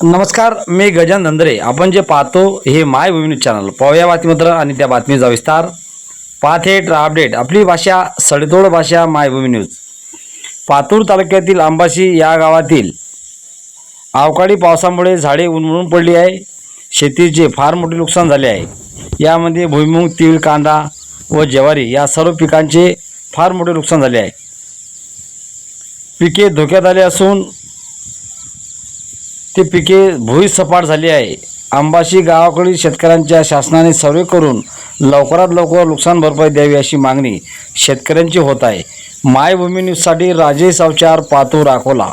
नमस्कार मी गजान धंदरे. आपण जे पाहतो हे माय न्यूज चॅनल. पाहूया बातमीपत्र आणि त्या बातमीचा विस्तार. पाथेट अपडेट आपली भाषा सडेतोड भाषा मायभूमी न्यूज. पातूर तालुक्यातील आंबाशी या गावातील अवकाळी पावसामुळे झाडे उन्मळून पडली आहे. शेतीचे फार मोठे नुकसान झाले आहे. यामध्ये भुईमुग तीळ कांदा व ज्वारी या सर्व पिकांचे फार मोठे नुकसान झाले आहे. पिके धोक्यात आले असून ते पिके भुईसपाट झाली आहे. आंबाशी गावाकडील शेतकऱ्यांच्या शासनाने सर्वे करून लवकरात लवकर नुकसान भरपाई द्यावी अशी मागणी शेतकऱ्यांची होत आहे. मायभूमी न्यूजसाठी राजेश अवचार पातूर अकोला.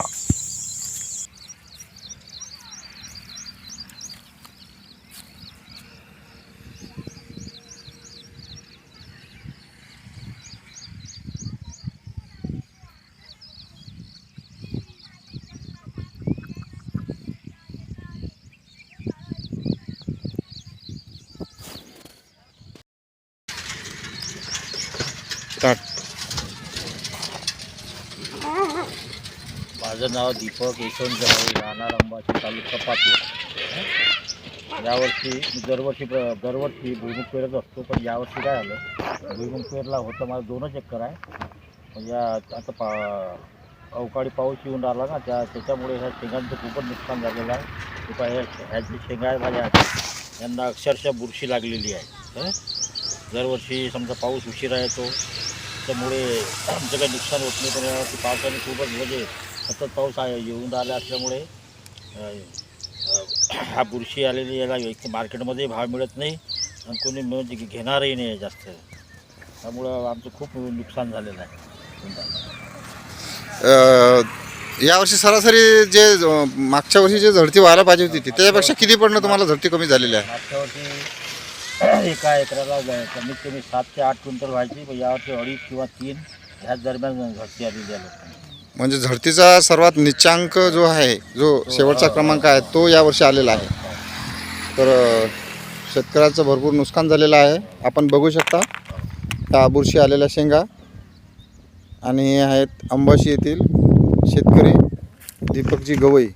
माझं नाव दीपक यशवंत जवळ राहणार अंबाशी तालुका पाटील. यावर्षी मी दरवर्षी दरवर्षी भुईमुग पेरत असतो पण यावर्षी काय आलं? भुईमुग पेरला होतं माझं दोनच एकर आहे. म्हणजे आता पा अवकाळी पाऊस येऊन राहिला ना त्या त्याच्यामुळे ह्या शेंगांचं खूपच नुकसान झालेलं आहे. किंवा ह्या ह्याची शेंगा आहे माझ्या यांना अक्षरशः बुरशी लागलेली आहे. दरवर्षी समजा पाऊस उशिरा येतो त्यामुळे आमचं काही नुकसान होत नाही. पण पावसाने खूपच म्हणजे सतत पाऊस आहे येऊन राहिला असल्यामुळे हा बुरशी आलेली याला एक मार्केटमध्ये भाव मिळत नाही आणि कोणी म्हणजे घेणारही नाही आहे जास्त. त्यामुळं आमचं खूप नुकसान झालेलं आहे. यावर्षी सरासरी जे मागच्या वर्षी जे झडती व्हायला पाहिजे होती ती त्याच्यापेक्षा किती पडणं तुम्हाला झडती कमी झालेली आहे? मागच्या वर्षी एका एकराला कमीत कमी सात ते आठ क्विंटल व्हायची पण यावर्षी अडीच किंवा तीन ह्याच दरम्यान आलेली आहे लोकांना. म्हणजे झडतीचा सर्वात निच्चांक जो आहे जो शेवटचा क्रमांक आहे तो यावर्षी आलेला आहे. तर अ, शेतकऱ्याचं भरपूर नुकसान झालेलं आहे. आपण बघू शकता त्या बुरशी आलेल्या शेंगा आणि हे आहेत अंबाशी येथील शेतकरी दीपकजी गवई.